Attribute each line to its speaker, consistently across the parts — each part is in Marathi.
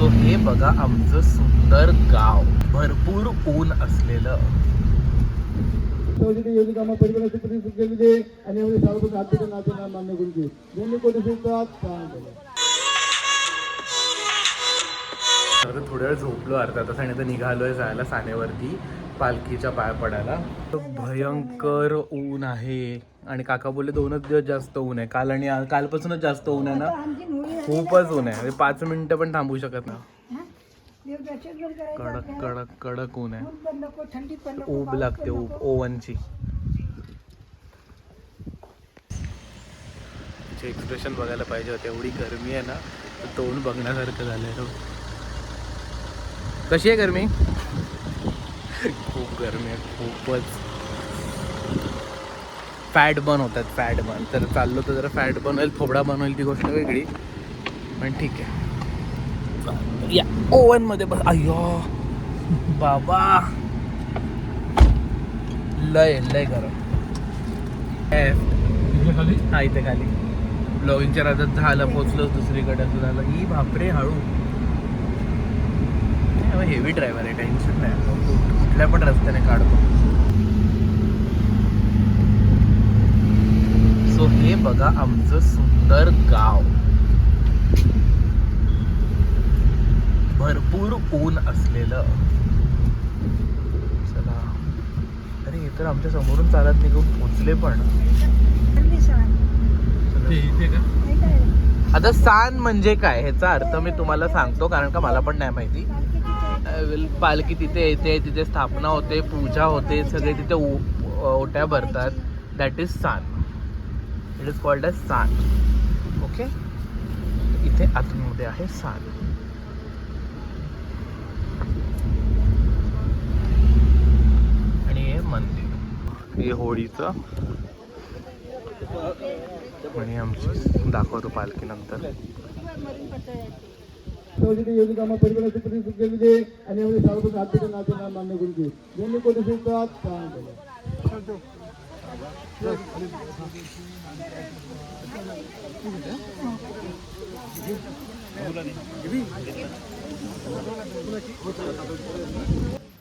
Speaker 1: सो हे बघा आमचं सुंदर गाव. भरपूर ऊन असलेलं.
Speaker 2: कामा केलेली आणि नाते मान्य करून कोणी सुद्धा
Speaker 1: तर थोड्या वेळ झोपलो अर्धा तास आणि आता निघालोय जायला सानेवरती. पालखीच्या पाया पडायला. भयंकर ऊन आहे. आणि काका बोलले दोनच दिवस जास्त ऊन आहे. काल आणि कालपासूनच जास्त ऊन आहे ना? खूपच ऊन आहे. म्हणजे पाच मिनिटं पण थांबू शकत ना कडक कडक कडक ऊन आहे. ऊब लागते ऊब ओव्हनची. एक्सप्रेशन बघायला पाहिजे होते एवढी गरमी आहे ना तोंड बघण्यासारखं झालंय. हो. कशी आहे गरमी? गरमी आहे खूपच. फॅट बर्न होतात फॅट बर्न तर चाललो तर जरा फॅट बर्न होईल थोडा बर्न होईल ती गोष्ट वेगळी. पण ठीक आहे. या ओव्हनमध्ये बस. अय्यो. बाबा. लय लय गरम. हा इथे खाली. ब्लॉगिंगच्या राजात झालं पोचलो दुसरीकडे असं झालं. ही बापरे हळू. हेवी ड्रायव्हर आहे टेन्शन नाही. कुठल्या पण रस्त्याने काढतो. सो हे बघा आमचं सुंदर गाव. भरपूर ऊन असलेलं. चला. अरे हे तर आमच्या समोरून चालत निघून पोचले पण. आता सान म्हणजे काय? ह्याचा अर्थ मी तुम्हाला सांगतो कारण का मला पण नाही माहिती. पालखी तिथे येते तिथे स्थापना होते पूजा होते सगळे तिथे ओ- ओट्या भरतात. दॅट इज सान इट इज कॉल्ड अ सान ओके इथे आतमध्ये आहे सान आणि हे मंदिर. हे होळीचं. आणि आमची दाखवतो पालखी नंतर
Speaker 2: योजना योजना कामा परिवाराची प्रतिष्ठित केलेली आहे आणि यामध्ये सार्वजनिक आर्थिक नाते मान्य करून घे ज्यांनी कोणी सुद्धा माझ्या ज्यांनी कोणी कागद पिढीवरील कृष्णदासमध्ये त्यांना आर्थिक नाते मान्य करून घे त्यांना सुद्धा समाजाला पाठी जातात मान्य म्हणून कामा परिवार आर्थिक नाते मान्य करून ज्यांनी कोणी सहन केलं काय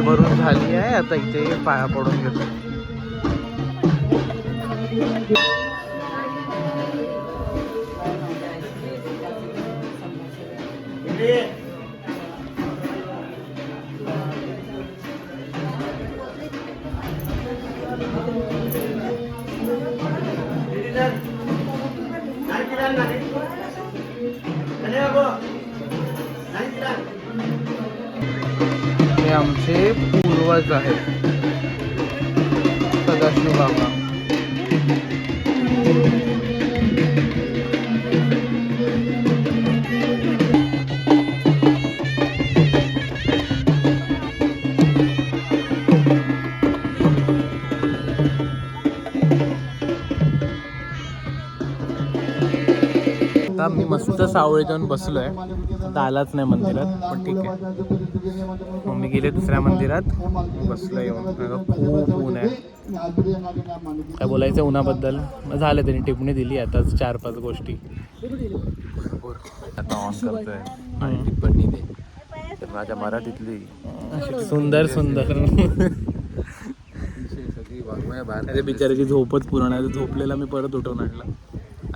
Speaker 1: ओटी भरून झाली आहे आता इथे पाया पडून घेतो Yeah. आमचे पूर्वज आहेत. सदाशिव बाबा. आता मी मस्त सावळे जाऊन बसलोय. आता आलाच नाही मंदिरात पण ठीक आहे. मग मी गेले दुसऱ्या मंदिरात. बसलो येऊन. खूप ऊन आहे. काय बोलायचं उन्हाबद्दल? झालं त्यांनी टिप्पणी दिली आता चार पाच गोष्टी.
Speaker 3: आता ऑन करतोय. आणि
Speaker 1: हम्म.
Speaker 3: टिप्पणी दे. तर माझ्या मराठीतली
Speaker 1: सुंदर सुंदर.
Speaker 3: सगळी बाहेर
Speaker 1: बिचाराची झोपच पूर्ण आहे झोपलेला मी परत उठवून आणलं.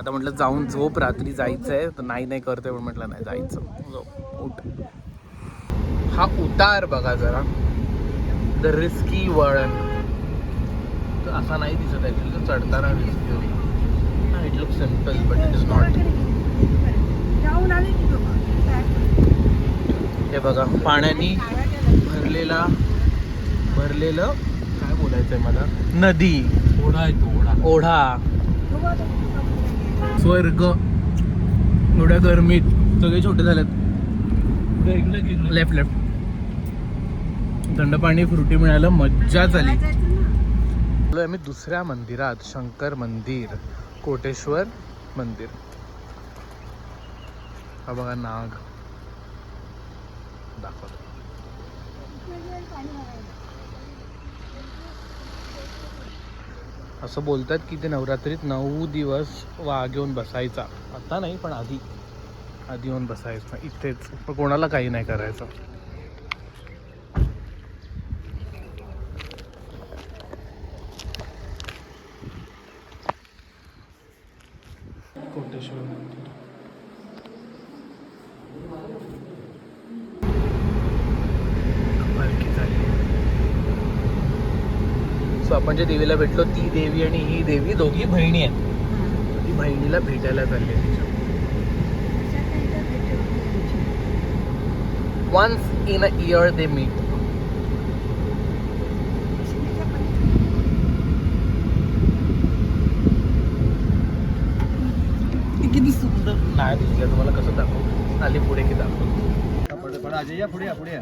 Speaker 1: आता म्हटलं जाऊन झोप रात्री जायचं आहे तर नाही नाही करतोय पण म्हटलं नाही जायचं. उठ. हा उतार बघा जरा. द रिस्की वळण. तर असा नाही दिसत ॲक्च्युली तो चढताना दिसतो it look simple but it is not हे बघा पाण्याने भरलेला भरलेलं काय बोलायचंय मला? नदी.
Speaker 3: ओढा आहे तो ओढा
Speaker 1: ओढा. स्वर्ग. एवढ्या गरमीत सगळे छोटे झालेत. लेफ्ट लेफ्ट थंड पाणी फ्रुटी मिळालं मज्जा झाली. आम्ही दुसऱ्या मंदिरात शंकर मंदिर कोटेश्वर मंदिर. हा बघा नाग. दाखवतो. असं बोलतात की ते नवरात्रीत नऊ दिवस वाघ येऊन बसायचा. आता नाही पण आधी. आधी येऊन बसायचं. इथेच. पण कोणाला काही नाही करायचं. कोटेश्वर मंदिर पालखी झाली सो आपण ज्या देवीला भेटलो ती देवी आणि ही देवी दोघी बहिणी आहेत. ती बहिणीला भेटायला चालली आहे. तिच्या once in a year they meet किती सुंदर. नाही दिसलं तुम्हाला कसं दाखवू? आली पुढे की दाखवू?
Speaker 2: या पुढे या पुढे या.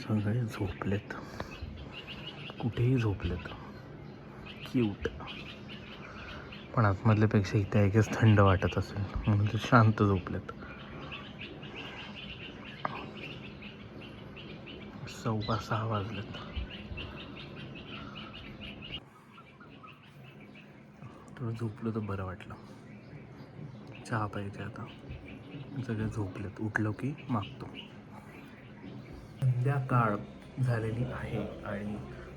Speaker 1: सगळे झोपलेत. कुठेही झोपलेत. क्यूट पण आतमधल्यापेक्षा इथे एकच थंड वाटत असेल. म्हणून ते शांत झोपलेत. सव्वा सहा वाजलेत. थोडं झोपलं तर बरं वाटलं. चहा पाहिजे आता. सगळे झोपलेत. उठलो की मागतो. संध्याकाळ झालेली आहे आणि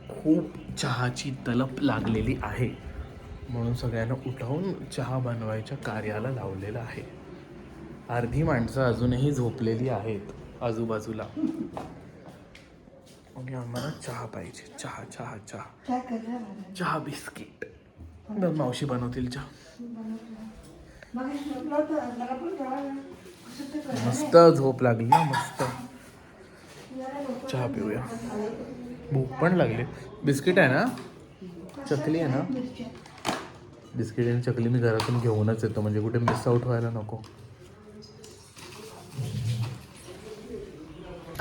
Speaker 1: खूप चहाची तलप लागलेली आहे. म्हणून सगळ्यांना उठवून चहा बनवायच्या कार्याला लावलेलं आहे. अर्धी माणसं अजूनही झोपलेली आहेत आजूबाजूला. आणि आम्हाला चहा पाहिजे. चहा चहा चहा. चहा बिस्किट. मग मावशी बनवतील चहा. मस्त झोप लागली ना मस्त. चहा पिऊया. भूक पण लागली. बिस्किट आहे ना? चकली आहे ना? बिस्किट आणि चकली मी घरातून घेऊनच येतो. म्हणजे कुठे मिस आउट व्हायला नको.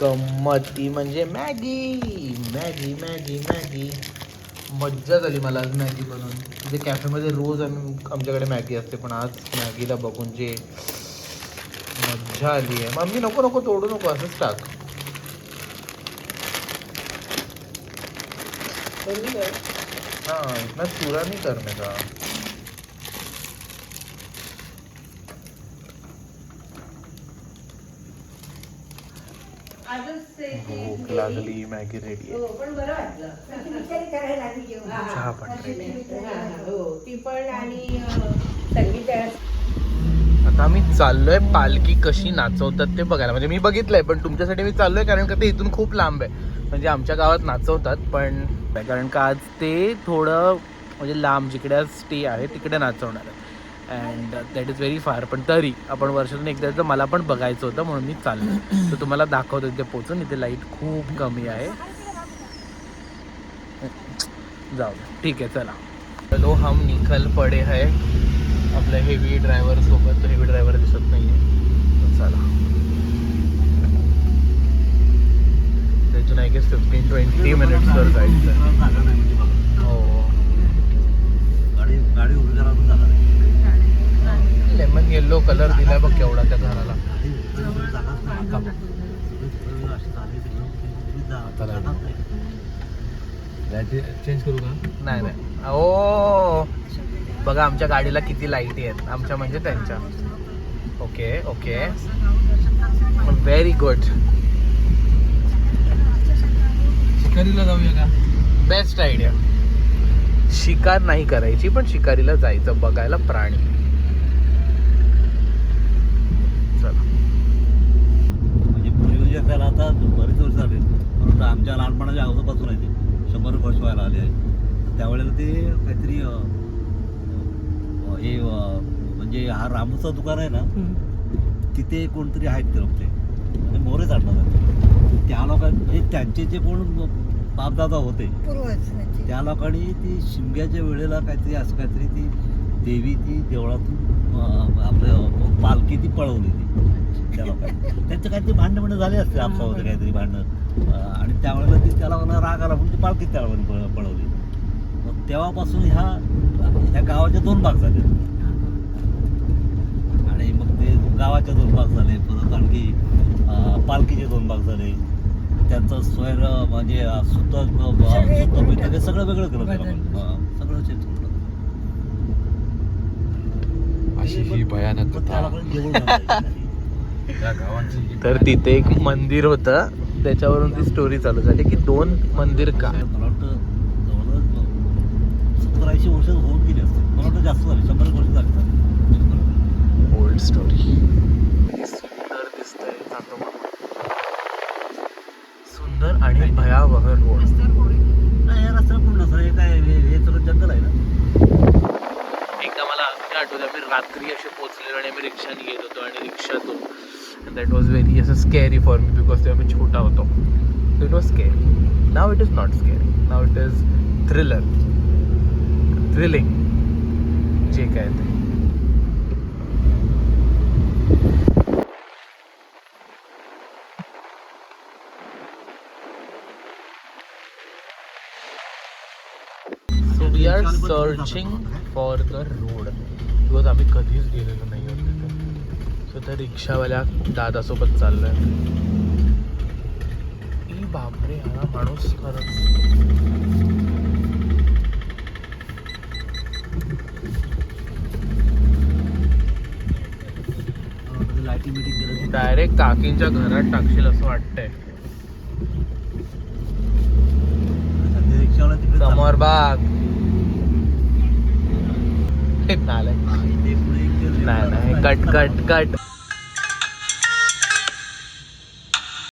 Speaker 1: गंमती म्हणजे मॅगी मॅगी मॅगी मॅगी. मज्जा झाली मला आज मॅगी बनवून. म्हणजे कॅफेमध्ये रोज आम्ही आमच्याकडे मॅगी असते पण आज मॅगीला बघून जे मज्जा आली आहे. मम्मी नको नको तोडू नको असंच टाक. हाँ इतना चूरा नहीं करने का भूक लागली मॅगी रेडी आहे. चहा पण रेडी
Speaker 4: ती पण आणि संगीत
Speaker 1: आता आम्ही चाललोय पालखी कशी नाचवतात ते बघायला. म्हणजे मी बघितलंय पण तुमच्यासाठी मी चाललोय कारण का ते इथून खूप लांब आहे. म्हणजे आमच्या गावात नाचवतात पण कारण का आज ते थोडं म्हणजे लांब जिकडे आज स्टे आहे तिकडे नाचवणार आहे. अँड दॅट इज व्हेरी फार पण तरी आपण वर्षातून एकदा तर मला पण बघायचं होतं म्हणून मी चाललो. तर तुम्हाला दाखवतो इथे पोचून. इथे लाइट खूप कमी आहे. जाऊ ठीक आहे चला. चलो हम निकल पडे है. आपल्या हेवी ड्रायव्हर सोबत हेवी ड्रायव्हर दिसत नाही आहे चला. त्यातून आय गेस फिफ्टीन ट्वेंटी मिनिट्सवर जायचं हो. लेमन येल्लो कलर दिलाय बघ केवढा त्या घराला.
Speaker 3: चेंज करू का?
Speaker 1: नाही नाही. ओ! बघा आमच्या गाडीला किती लाईटी आहेत. आमच्या म्हणजे त्यांच्या. Okay okay. व्हेरी गुड
Speaker 3: शिकारीला जाऊया का?
Speaker 1: बेस्ट आयडिया शिकार नाही करायची पण शिकारीला जायचं बघायला प्राणी. चला.
Speaker 5: म्हणजे त्याला आता बरेच वर्ष झाले परंतु आमच्या लहानपणाच्या अगोदरपासून आहे ते. शंभर वर्ष व्हायला आले आहे. त्यावेळेला ते काहीतरी अं, म्हणजे हा रामूचं दुकान आहे ना तिथे कोणतरी आहेत ते लोक ते. म्हणजे मोरे जाणणार त्या लोकां म्हणजे त्यांचे जे कोण बापदादा होते. त्या लोकांनी ती शिमग्याच्या वेळेला काहीतरी असं काहीतरी ती देवी ती देवळातून अं, आपलं पालखी ती पळवली ती. त्या लोकांनी त्यांचं काहीतरी भांडण भांडण झाले असते आपसामध्ये काहीतरी भांडणं. अं, आणि त्यावेळेला ती त्या लोकांना राग आला म्हणून ती पालखी त्या लोकांनी पळ- पळवली. मग तेव्हापासून ह्या ह्या गावाचे दोन भाग झाले. आणि मग ते गावाचे दोन भाग झाले परत आणखी अं, पालखीचे दोन भाग झाले. त्यांचं स्वैर म्हणजे बैठक हे सगळं वेगळं केलं सगळं चेंज केलं
Speaker 3: अशी ही भयानक
Speaker 1: तर तिथे एक मंदिर होतं. त्याच्यावरून ती स्टोरी चालू झाली की दोन मंदिर का?
Speaker 5: मला वाटतं जवळजवळ सत्तर ऐंशी वर्ष होऊन गेली असते मला वाटतं जास्त झाली. शंभर वर्ष झाली.
Speaker 1: ओल्ड स्टोरी सुंदर दिसतंय जातो मग. सुंदर आणि भयावह रोड.
Speaker 5: नाही या रस्त्याला पूर्ण नसतं हे काय हे सगळं जंगल आहे ना?
Speaker 1: एकदा मला अगदी आठवलं आम्ही रात्री असे पोचलेलो आणि आम्ही रिक्षाने येत होतो आणि रिक्षातून. दॅट वॉज व्हेरी असं स्कॅरी फॉर मी बिकॉज तेव्हा मी छोटा होतो. So it was scary now it is not scary now it is thriller thrilling जे काय ते so we are searching for the road because आम्ही कधीच गेलेलो नाही आहोत तिथे. सो त्या रिक्षावाल्या दादासोबत चाललोय. ई बापरे हा माणूस खरंच. डायरेक्ट काकींच्या घरात टाकशील असं वाटतंय. समोर बाग
Speaker 5: नालाय
Speaker 1: नाही नाही कट कट कट